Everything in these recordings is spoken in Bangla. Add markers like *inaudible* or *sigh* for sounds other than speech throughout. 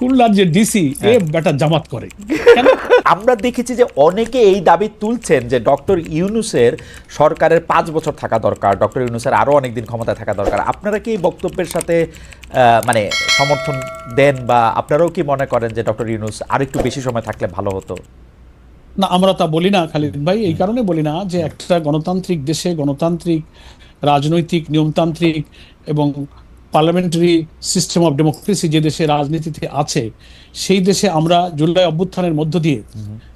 খুলনার যে ডিসি এ বেটা জামাত করে। *laughs* আমরা দেখেছি যে অনেকে এই দাবি তুলছেন যে ডক্টর ইউনুসের সরকারের পাঁচ বছর থাকা দরকার ডক্টর ইউনুসের আরও অনেকদিন ক্ষমতায় থাকা দরকার। আপনারা কি এই বক্তব্যের সাথে মানে সমর্থন দেন বা আপনারাও কি মনে করেন যে ডক্টর ইউনুস আর একটু বেশি সময় থাকলে ভালো হতো? না আমরা তা বলি না খালিদ ভাই এই কারণে বলি না যে একটা গণতান্ত্রিক দেশে গণতান্ত্রিক রাজনৈতিক নিয়মতান্ত্রিক এবং পার্লামেন্টারি সিস্টেম অফ ডেমোক্রেসি যে দেশে রাজনীতিতে আছে সেই দেশে আমরা জুলাই অভ্যুত্থানের মধ্য দিয়ে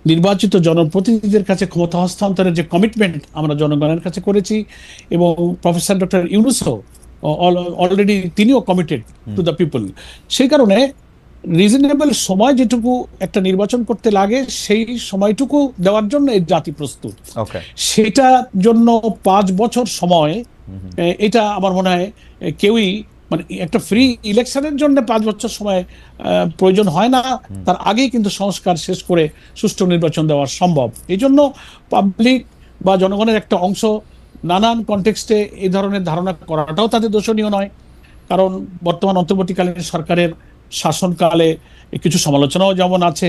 নির্বাচিত জনপ্রতিনিধিদের কাছে ক্ষমতা হস্তান্তরের যে কমিটমেন্ট আমরা জনগণের কাছে করেছি এবং প্রফেসর ডক্টর ইউনুসও অলরেডি তিনিও কমিটেড টু দ্য পিপল সেই কারণে রিজনেবল সময় যেটুকু একটা নির্বাচন করতে লাগে সেই সময়টুকু দেওয়ার জন্য এই জাতি প্রস্তুত। সেটার জন্য পাঁচ বছর সময় এটা আমার মনে হয় কেউই মানে একটা ফ্রি ইলেকশনের জন্য পাঁচ বছর সময় প্রয়োজন হয় না। তার আগেই কিন্তু সংস্কার শেষ করে সুষ্ঠু নির্বাচন দেওয়া সম্ভব। এই জন্য পাবলিক বা জনগণের একটা অংশ নানান কনটেক্সটে এই ধরনের ধারণা করাটাও তাদের দোষণীয় নয়। কারণ বর্তমান অন্তর্বর্তীকালীন সরকারের শাসনকালে কিছু সমালোচনাও যেমন আছে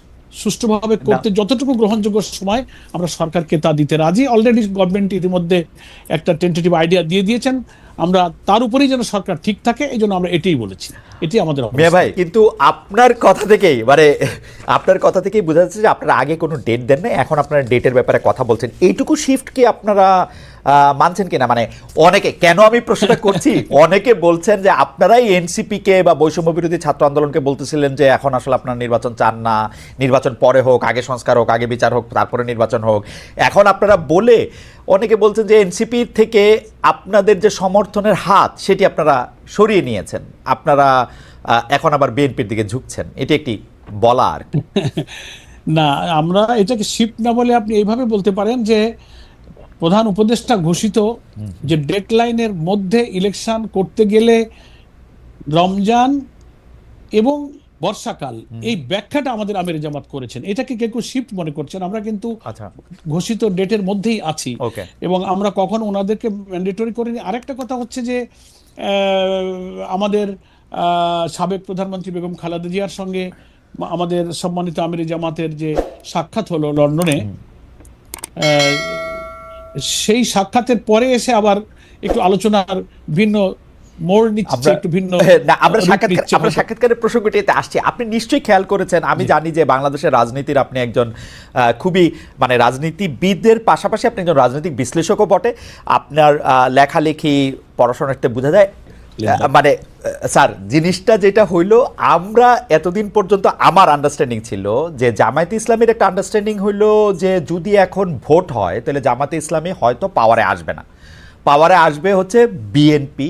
সুষ্ঠুভাবে করতে যতটুকু গ্রহণযোগ্য সময় আমরা সরকারকে তা দিতে রাজি। অলরেডি গভর্নমেন্ট ইতিমধ্যে একটা টেন্টেটিভ আইডিয়া দিয়ে দিয়েছেন। আমরা তার উপরেই যেন সরকার ঠিক থাকে এই জন্য আমরা এটাই বলেছি। এটি আমাদের। মিয়া ভাই কিন্তু আপনার কথা থেকেই মানে আপনার কথা থেকেই বোঝা যাচ্ছে যে আপনারা আগে কোনো ডেট দেন নাই এখন আপনারা ডেটের ব্যাপারে কথা বলছেন। এইটুকু শিফট কি আপনারা মানছেন কিনা? মানে অনেকে কেন আমি প্রশ্নটা করছি? *laughs* অনেকে বলছেন যে আপনারাই এনসিপি কে বা বৈষম্য বিরোধী ছাত্র আন্দোলনকে বলতেছিলেন যে এখন আসলে আপনারা নির্বাচন চান না নির্বাচন পরে হোক আগে সংস্কার হোক আগে বিচার হোক তারপরে নির্বাচন হোক। এখন আপনারা বলে অনেকে বলছেন যে এনসিপির থেকে আপনাদের যে সমর্থনের হাত সেটি আপনারা সরিয়ে নিয়েছেন। আপনারা এখন আবার বিএনপির দিকে ঝুঁকছেন। এটি একটি বলা আর *laughs* না আমরা এটাকে শিফট না বলে আপনি এইভাবে বলতে পারেন যে প্রধান উপদেষ্টা ঘোষিত যে ডেডলাইনের মধ্যে ইলেকশন করতে গেলে রমজান এবং বর্ষাকাল এই ব্যাখ্যাটা আমাদের আমির জামাত করেছেন। এটাকে কেউ কেউ শিফট মনে করছেন। আমরা কিন্তু আচ্ছা। ঘোষিত ডেটের মধ্যেই আছি। ওকে এবং আমরা কখনো ওনাদেরকে ম্যান্ডেটরি করিনি। আরেকটা কথা হচ্ছে যে আমাদের সাবেক প্রধানমন্ত্রী বেগম খালেদা জিয়ার সঙ্গে আমাদের সম্মানিত আমির জামাতের যে সাক্ষাৎ হলো লন্ডনে সেই সাক্ষাতের পরে এসে আবার একটু আলোচনার ভিন্ন মোড় নিচ্ছে আমরা একটু ভিন্ন *laughs* না আমরা সাক্ষাৎকার আমরা সাক্ষাৎকারের প্রসঙ্গটিতে আসছি। আপনি নিশ্চয়ই খেয়াল করেছেন আমি জানি যে বাংলাদেশের রাজনীতির আপনি একজন খুবই মানে রাজনীতিবিদদের পাশাপাশি আপনি একজন রাজনৈতিক বিশ্লেষকও বটে। আপনার লেখালেখি পড়াশোনাতে বোঝা যায় মানে স্যার জিনিসটা যেটা হইল আমরা এতদিন পর্যন্ত আমার আন্ডারস্ট্যান্ডিং ছিল যে জামায়াতে ইসলামের একটা আন্ডারস্ট্যান্ডিং হইল যে যদি এখন ভোট হয় তাহলে জামাতে ইসলামী হয়তো পাওয়ারে আসবে না। পাওয়ারে আসবে হচ্ছে বিএনপি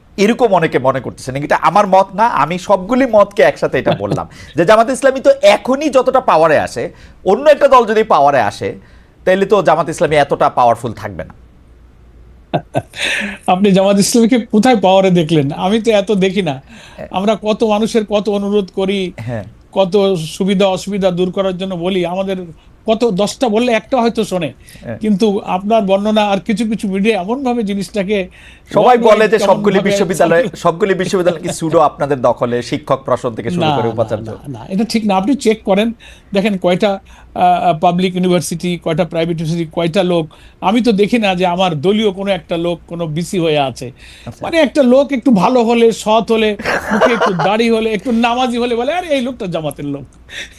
এরকম অনেকে মনে করতেছেন এটা আমার মত না? আমি সবগুলি মতকে একসাথে এটা বললাম। *laughs* যে জামাত ইসলামী তো এখনই যতটা পাওয়ারে আসে অন্য একটা দল যদি পাওয়ারে আসে তাহলে তো জামাত ইসলামী এতটা পাওয়ারফুল থাকবে না। আপনি জামাত ইসলামীকে কোথায় পাওয়ারে দেখলেন? আমি তো এত দেখি না। আমরা কত মানুষের কত অনুরোধ করি হ্যাঁ। কত সুবিধা অসুবিধা দূর করার জন্য বলি আমাদের কত দশটা বললে একটা হয়তো শোনে। হ্যাঁ। কিন্তু আপনার বর্ণনা আর কিছু কিছু মিডিয়া এমন ভাবে জিনিসটাকে সবাই বলে যে সবগুলি বিশ্ববিদ্যালয় সবগুলি বিশ্ববিদ্যালয় কি সুডো আপনাদের দখলে? শিক্ষক প্রশ্ন থেকে শুরু করে উপাচার্য। না, এটা ঠিক না। আপনি চেক করেন। দেখেন কয়টা পাবলিক ইউনিভার্সিটি কয়টা প্রাইভেট ইউনিভার্সিটি কয়টা লোক। আমি তো দেখি না যে আমার দলীয় কোনো একটা লোক কোনো বিসি হয়ে আছে। আচ্ছা। মানে একটা লোক একটু ভালো হলে সৎ হলে মুখে একটু দাড়ি হলে একটু নামাজি হলে বলে আরে এই লোকটা জামাতের লোক।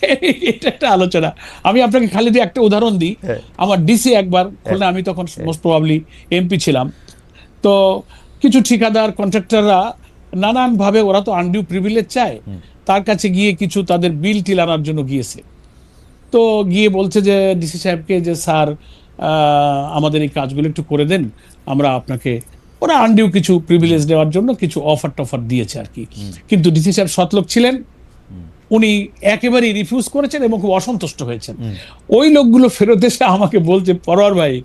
*laughs* এটা একটা আলোচনা। আমি আপনাকে খালি দিয়ে একটা উদাহরণ দিই হ্যাঁ। আমার ডিসি একবার খুলনা আমি তখন মোস্ট প্রবাবলি এমপি ছিলাম। তো কিছু ঠিকাদার কন্ট্রাক্টররা নানানভাবে ওরা তো আনডিউ প্রিভিলেজ চায়। তার কাছে গিয়ে কিছু তাদের বিল টিল আনার জন্য গিয়েছে। তো গিয়ে বলছে যে ডিসি সাহেবকে যে স্যার আমাদের এই কাজগুলো একটু করে দেন। আমরা আপনাকে ওরা আনডিউ কিছু প্রিভিলেজ দেওয়ার জন্য কিছু অফার টফার দিয়েছে আর কি। কিন্তু ডিসি সাহেব সৎলোক ছিলেন। উনি একেবারেই রিফিউজ করেছেন এবং খুব অসন্তুষ্ট হয়েছেন। ওই লোকগুলো ফেরত এসে আমাকে বলছে পরোয়ার ভাই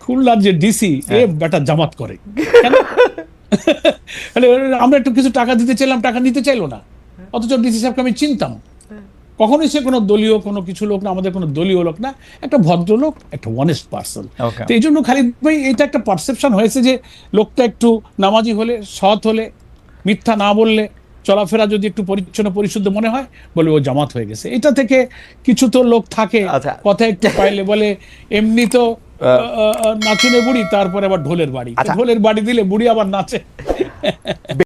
খুলনার যে ডিসি এ বেটা জামাত করে। *laughs* আমরা একটু কিছু টাকা দিতে চাইলাম টাকা নিতে চাইলো না। অথচ ডিসি সাহেবকে আমি চিনতাম। কখনোই সে কোনো দলীয় কোনো কিছু লোক না আমাদের কোনো দলীয় লোক না একটা ভদ্রলোক একটা অনেস্ট পার্সন তো এই জন্য খালিদ ভাই এটা একটা পারসেপশন হয়েছে যে লোকটা একটু নামাজি হলে সৎ হলে মিথ্যা না বললে চলাফেরা যদি একটু পরিচ্ছন্ন পরিশুদ্ধ মনে হয় বলে ও জামাত হয়ে গেছে। এটা থেকে কিছু তো লোক থাকে আচ্ছা। কথা একটু পাইলে বলে এমনি তো নাচুনে বুড়ি তারপরে আবার ঢোলের বাড়ি। আচ্ছা। ঢোলের বাড়ি দিলে বুড়ি আবার নাচে। *laughs*